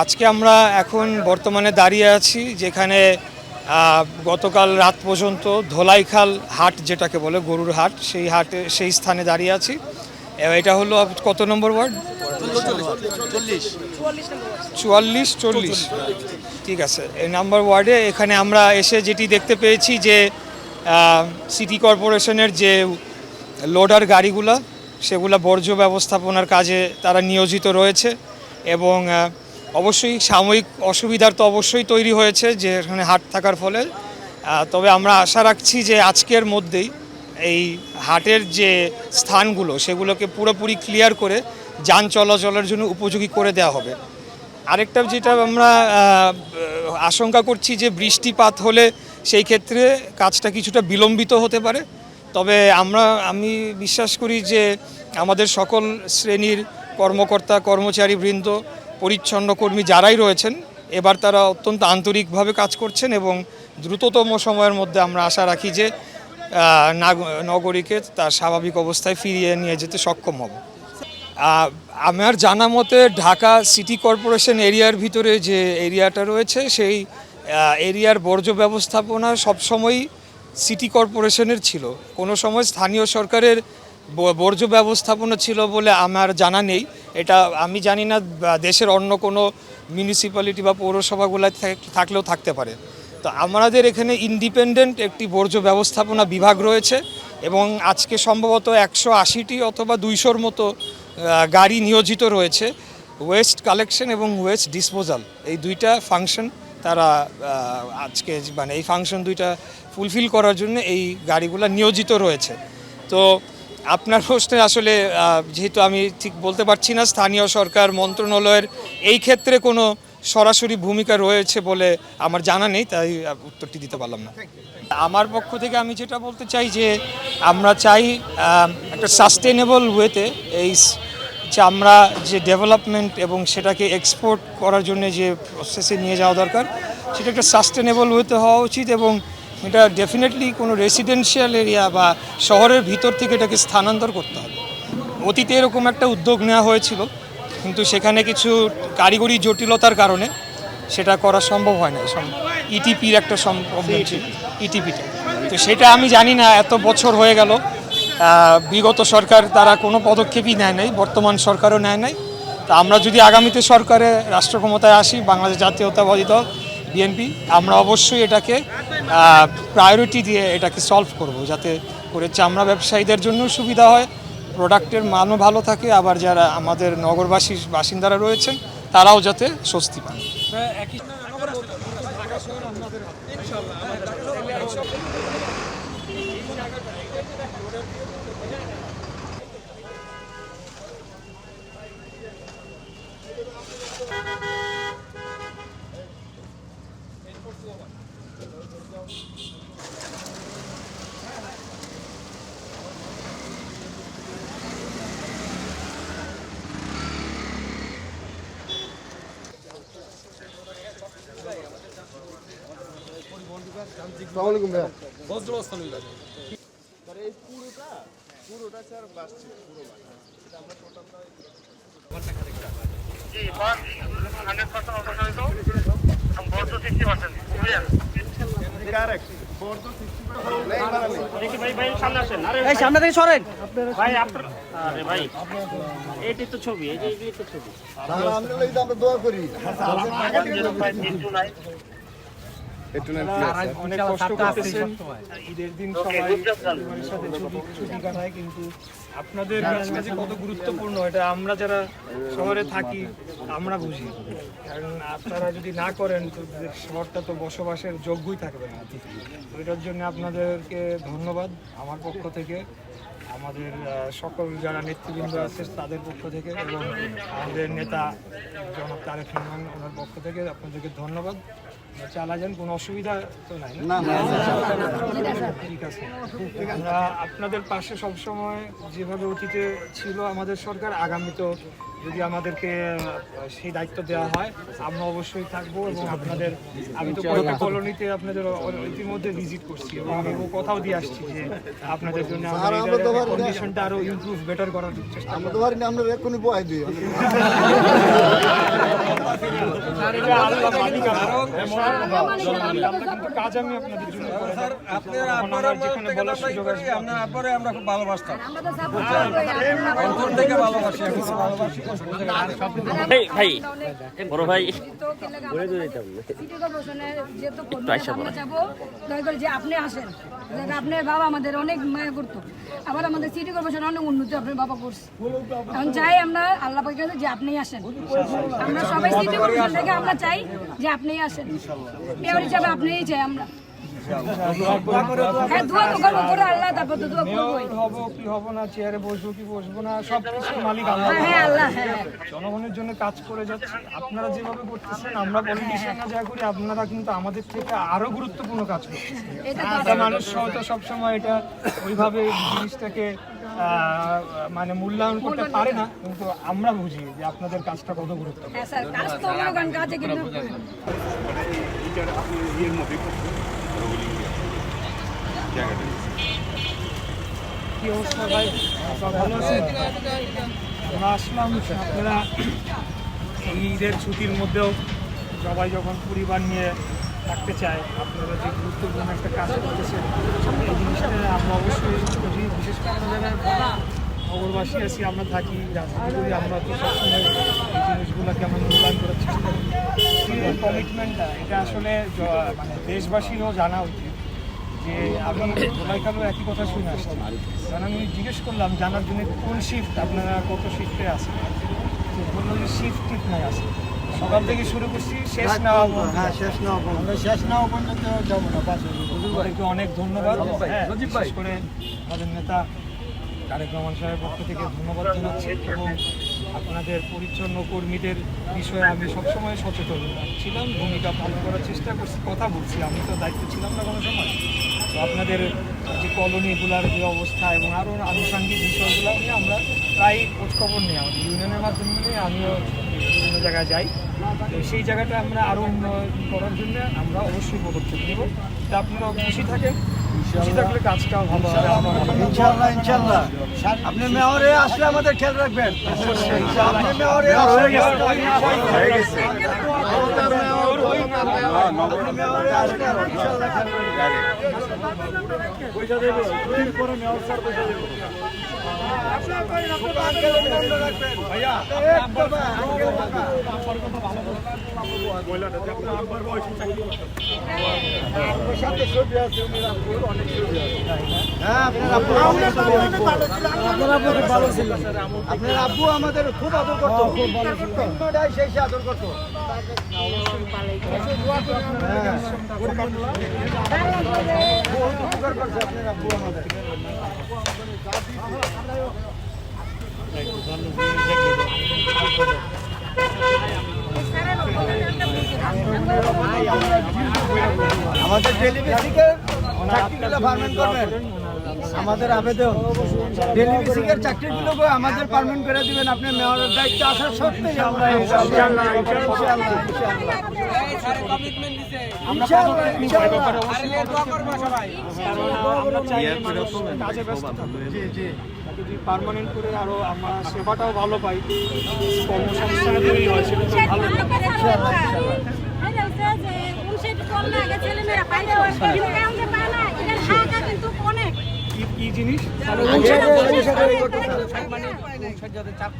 আজকে আমরা এখন বর্তমানে দাঁড়িয়ে আছি যেখানে গতকাল রাত পর্যন্ত ধোলাইখাল হাট যেটাকে বলে গরুর হাট, সেই হাটে, সেই স্থানে দাঁড়িয়ে আছি। এটা হলো কত নম্বর ওয়ার্ড? চুয়াল্লিশ, চল্লিশ। ঠিক আছে। এই নাম্বার ওয়ার্ডে এখানে আমরা এসে যেটি দেখতে পেয়েছি যে সিটি কর্পোরেশনের যে লোডার গাড়িগুলো, সেগুলো বর্জ্য ব্যবস্থাপনার কাজে তারা নিয়োজিত রয়েছে এবং অবশ্যই সাময়িক অসুবিধার তো অবশ্যই তৈরি হয়েছে যে এখানে হাট থাকার ফলে। তবে আমরা আশা রাখছি যে আজকের মধ্যেই এই হাটের যে স্থানগুলো, সেগুলোকে পুরোপুরি ক্লিয়ার করে যান চলাচলের জন্য উপযোগী করে দেওয়া হবে। আরেকটা যেটা আমরা আশঙ্কা করছি যে বৃষ্টিপাত হলে সেই ক্ষেত্রে কাজটা কিছুটা বিলম্বিত হতে পারে। তবে আমরা, আমি বিশ্বাস করি যে আমাদের সকল শ্রেণির কর্মকর্তা কর্মচারী বৃন্দ পরিচ্ছন্ন কর্মী যারাই রয়েছেন, এবার তারা অত্যন্ত আন্তরিকভাবে কাজ করছেন এবং দ্রুততম সময়ের মধ্যে আমরা আশা রাখি যে নগরীকে তার স্বাভাবিক অবস্থায় ফিরিয়ে নিয়ে যেতে সক্ষম হব। আমার জানা মতে ঢাকা সিটি কর্পোরেশন এরিয়ার ভিতরে যে এরিয়াটা রয়েছে, সেই এরিয়ার বর্জ্য ব্যবস্থাপনা সবসময়ই সিটি কর্পোরেশনের ছিল। কোনো সময় স্থানীয় সরকারের বর্জ্য ব্যবস্থাপনা ছিল বলে আমার জানা নেই। এটা আমি জানি না দেশের অন্য কোনো মিউনিসিপ্যালিটি বা পৌরসভাগুলো থাকলেও থাকতে পারে। তো আমাদের এখানে ইন্ডিপেন্ডেন্ট একটি বর্জ্য ব্যবস্থাপনা বিভাগ রয়েছে এবং আজকে সম্ভবত একশো আশিটি অথবা দুইশোর মতো গাড়ি নিয়োজিত রয়েছে। ওয়েস্ট কালেকশন এবং ওয়েস্ট ডিসপোজাল এই দুইটা ফাংশন তারা আজকে মানে এই ফাংশন দুইটা ফুলফিল করার জন্য এই গাড়িগুলো নিয়োজিত রয়েছে। তো আপনার প্রশ্নে আসলে যেহেতু আমি ঠিক বলতে পারছি না, স্থানীয় সরকার, মন্ত্রণালয়ের এই ক্ষেত্রে কোনো সরাসরি ভূমিকা রয়েছে বলে আমার জানা নেই, তাই উত্তরটি দিতে পারলাম না। আমার পক্ষ থেকে আমি যেটা বলতে চাই যে, আমরা চাই একটা সাস্টেনেবল ওয়েতে এই যে আমরা যে ডেভেলপমেন্ট এবং সেটাকে এক্সপোর্ট করার জন্য যে প্রসেসে নিয়ে যাওয়া দরকার, সেটা একটা সাস্টেনেবল ওয়েতে হওয়া উচিত এবং এটা ডেফিনেটলি কোনো রেসিডেন্সিয়াল এরিয়া বা শহরের ভিতর থেকে এটাকে স্থানান্তর করতে হবে। অতীতে এরকম একটা উদ্যোগ নেওয়া হয়েছিল কিন্তু সেখানে কিছু কারিগরি জটিলতার কারণে সেটা করা সম্ভব হয় না। ইটিপির একটা প্রবলেম ছিল ইটিপিটা তো সেটা আমি জানি না এত বছর হয়ে গেল বিগত সরকার তারা কোনো পদক্ষেপই নেয় নাই বর্তমান সরকারও নেয় নাই। তা আমরা যদি আগামীতে সরকারে রাষ্ট্র ক্ষমতায় আসি বাংলাদেশ জাতীয়তাবাদী দল বিএনপি, আমরা অবশ্যই এটাকে প্রায়োরিটি দিয়ে এটাকে সলভ করব, যাতে করে চামড়া ব্যবসায়ীদের জন্য সুবিধা হয় প্রোডাক্টের মানও ভালো থাকে, আবার যারা আমাদের নগরবাসী বাসিন্দারা রয়েছেন, তারাও যাতে স্বস্তি পান। আসসালামাইকুম ভাইয়া। জি বাস হান্ড্রেড পার্সেন্ট অপসারিত বর্জ্য সিক্সটি পার্সেন্ট ক্লিয়ার দেখি ভাই ভাই সামনে আসেন আরে এই সামনে থেকে সরেন ভাই আপনার আরে ভাই এইটাই তো ছবি এই যে এইগুলি তো ছবি আমরা দোয়া করি অনেক কষ্ট করতেছেন ঈদের দিন সবাই পরিবারের সাথে ছুটি ছুটি কাটায় কিন্তু আপনাদের কাছে যে কত গুরুত্বপূর্ণ এটা আমরা যারা শহরে থাকি আমরা বুঝি। কারণ আপনারা যদি না করেন তো শহরটা তো বসবাসের যোগ্যই থাকবে না। এটার জন্য আপনাদেরকে ধন্যবাদ আমার পক্ষ থেকে আমাদের সকল যারা নেতৃবৃন্দ আছে তাদের পক্ষ থেকে এবং আমাদের নেতা জনাব তারেক রহমান ওনার পক্ষ থেকে আপনাদেরকে ধন্যবাদ। চালা যান কোনো অসুবিধা তো নাই না। ঠিক আছে আমরা আপনাদের পাশে সবসময় যেভাবে অতীতে ছিল আমাদের সরকার আগামী তো যদি আমাদেরকে সেই দায়িত্ব দেওয়া হয় আমরা অবশ্যই থাকব এবং আপনাদের আমি তো কয়েকটা কলোনিতে আপনাদের ইতিমধ্যে ভিজিট করছি এবং আমি কথাও দিয়ে আসছি যে আপনাদের জন্য কন্ডিশনটা আরও ইমপ্রুভ বেটার করার চেষ্টা আমরা তো পারি না আমরা এক্ষুনি বয় দিই। কাজ আমি আপনাদের জন্য করে। দেব। তখন আমার যেখানে বলার সুযোগ আসবে আমরা আপনারে আমরা খুব ভালোবাসতাম। আমরা তো সাপোর্ট করি অন্তর থেকে ভালোবাসি এখনও ভালোবাসি। ভাই ভাই বড় ভাই। সিটি কর্পোরেশনের যেহেতু আমরা যাব দয়া করে যে আপনি আসেন দেখ আপনার বাবা আমাদের অনেক মায়া করতো। আবার আমাদের সিটি কর্পোরেশন অনেক উন্নতি আপনার বাবা করছে। এখন চাই আমরা আল্লাহ পাকের কাছে যে আপনিই আসেন। আমরা সবাই সিটি কর্পোরেশন থেকে আমরা চাই যে আপনিই আসেন। হিসাবে আপনিই চাই আমরা। হ্যাঁ দোয়া তো করব করে আল্লাহ তারপর তো দোয়া করবোই হব কি হব না চেয়ারে বসবো কি বসবো না সব মালিক আল্লাহ। হ্যাঁ হ্যাঁ আল্লাহ হ্যাঁ। জনগণের জন্য কাজ করে যাচ্ছি। আপনারা যেভাবে করতেছেন আমরা পলিটিশিয়ানরা যা করি আপনারা কিন্তু আমাদের থেকে আরও গুরুত্বপূর্ণ কাজ করছেন এটা মানুষ হয়তো সবসময় এটা ওইভাবে জিনিসটাকে মানে মূল্যায়ন করতে পারে না কিন্তু আমরা বুঝি যে আপনাদের কাজটা কত গুরুত্বপূর্ণ। হ্যাঁ স্যার কাজ তো কাজে কিন্তু কি অবস্থা ভাই? আপনারা ঈদের ছুটির মধ্যেও সবাই যখন পরিবার নিয়ে থাকতে চায়, আপনারা যে গুরুত্বপূর্ণ একটা কাজ করতেছেন, এই জিনিসটা আমরা অবশ্যই বিশেষ করে আমাদের নগরবাসী আছি, আমরা থাকি, রাজনীতি আমরা তো সবসময় এই জিনিসগুলোকে আমরা মূল্যায়ন করার চেষ্টা করি। কমিটমেন্টটা এটা আসলে মানে দেশবাসীরও জানা উচিত। যে আমি ধোলাইকালেও একই কথা শুনে আসছি। কারণ আমি জিজ্ঞেস করলাম জানার জন্য কোন শিফট আপনারা কত শিফটে আছেন? তো বলল যে শিফট ঠিক নাই আছে। সকাল থেকে শুরু করছি শেষ না। হ্যাঁ শেষ নাও আমরা শেষ নাও পর্যন্ত যাব না পাশে ওদেরকে অনেক ধন্যবাদ। হ্যাঁ, বিশেষ করে আমাদের নেতা তারেক রহমান সাহেবের পক্ষ থেকে ধন্যবাদ জানাচ্ছি এবং আপনাদের পরিচ্ছন্ন কর্মীদের বিষয়ে আমি সবসময় সচেতন। ছিলাম ভূমিকা পালন করার চেষ্টা করছি কথা বলছি। আমি তো দায়িত্ব ছিলাম না কোনো সময়। আপনাদের যে কলোনিগুলার যে অবস্থা এবং আরও আনুষাঙ্গিক বিষয়গুলো নিয়ে আমরা প্রায় খোঁজখবর নিই আমাদের ইউনিয়নের মাধ্যমে নিয়ে আমিও বিভিন্ন জায়গায় যাই। তো সেই জায়গাটা আমরা আরও উন্নয়ন করার জন্য আমরা অবশ্যই পদক্ষেপ নেব। তা আপনারা খুশি থাকেন? খুশি থাকলে কাজটাও ভালো হবে। ইনশাল্লাহ ইনশাল্লাহ আপনি মেয়রে আসলে আমাদের খেয়াল রাখবেন। আপনি মেয়রে হ্যাঁ আপনার আব্বু অনেক ভালো ছিল আপনার আব্বু আমাদের খুব আদর করতো সেই আদর করতো। হ্যাঁ। আপনার আব্বু আমাদের আমাদের ডেলি বেসিকের চাকরিগুলো পারমেন্ট করবেন। আমাদের আবেদন। ডেলি বেসিকের চাকরিগুলো আমাদের পারমেন্ট করে দিবেন। আপনি মেয়রের দায়িত্ব আসার সত্ত্বেই আমরা যদি পার্মানেন্ট করে আরও আমরা সেবাটাও ভালো পাই কর্মসংস্থানে তৈরি হয় সেটা তো ভালো অনেক কি কি জিনিস।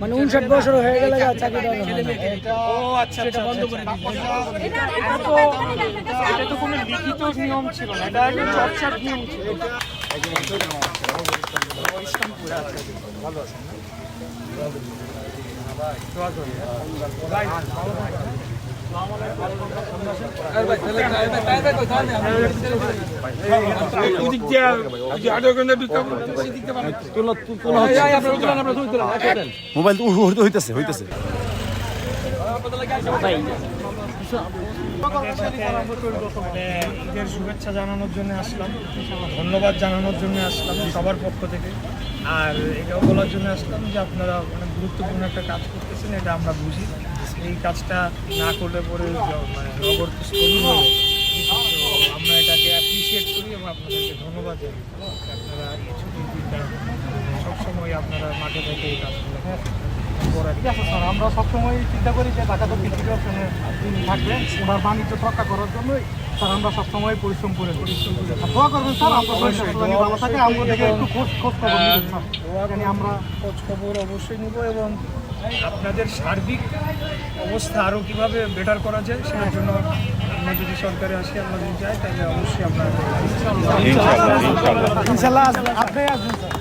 মানে উনষাট বছর হয়ে গেলে চাকরি ও আচ্ছা আচ্ছা বন্ধ করে এটা তো এটা তো কোনো লিখিত নিয়ম ছিল না। এটা একটা চর্চার নিয়ম ছিল। ভালো আছেন না? মোবাইল হইতেছে হইতেছে। ঈদের শুভেচ্ছা জানানোর জন্য আসলাম, ধন্যবাদ জানানোর জন্য আসলাম সবার পক্ষ থেকে। আর এটাও বলার জন্য আসলাম যে আপনারা অনেক গুরুত্বপূর্ণ একটা কাজ করতেছেন, এটা আমরা বুঝি। এই কাজটা না করলে পরে মানে নগর তো। তো আমরা এটাকে অ্যাপ্রিসিয়েট করি এবং আপনাদেরকে ধন্যবাদ জানাই। আপনারা এই ছুটির দিনটা সবসময় আপনারা মাঠে থেকে এই কাজগুলো হ্যাঁ আমরা সবসময় চিন্তা করি যে দক্ষিণ সিটি কর্পোরেশনে থাকবে ওনার বাণিজ্য রক্ষা করার জন্যই। স্যার আমরা সবসময় পরিশ্রম করে পরিশ্রম করে দোয়া করবেন স্যার আমরা অবশ্যই ভালো থাকে। আমাদের থেকে একটু খোঁজ খোঁজ খবর জানি আমরা খোঁজ খবর অবশ্যই নিব এবং আপনাদের সার্বিক অবস্থা আরও কীভাবে বেটার করা যায় সেটার জন্য আমরা যদি সরকারে আসি আমরা যদি যাই তাহলে অবশ্যই আমরা ইনশাল্লাহ আপনি আসবেন স্যার।